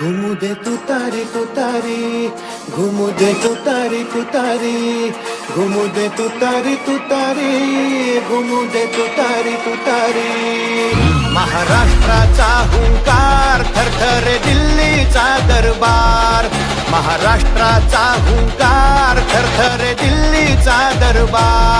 घुमू दे तू तारी तू तारी. घुमू दे तू तारी तू तारी. घुमू दे तू तारी तू तारी. घुमू दे तू तारी तू तारी. महाराष्ट्राचा हुंकार थरथर दिल्लीचा दरबार. महाराष्ट्राचा हुंकार थरथर दिल्लीचा दरबार.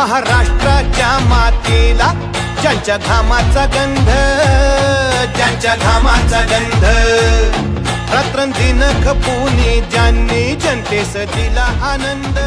महाराष्ट्राच्या मातीला ज्यांच्या घामाचा गंध ज्यांच्या घामाचा गंध. रात्रंदिन खपूनी ज्यांनी जनतेस दिला आनंद.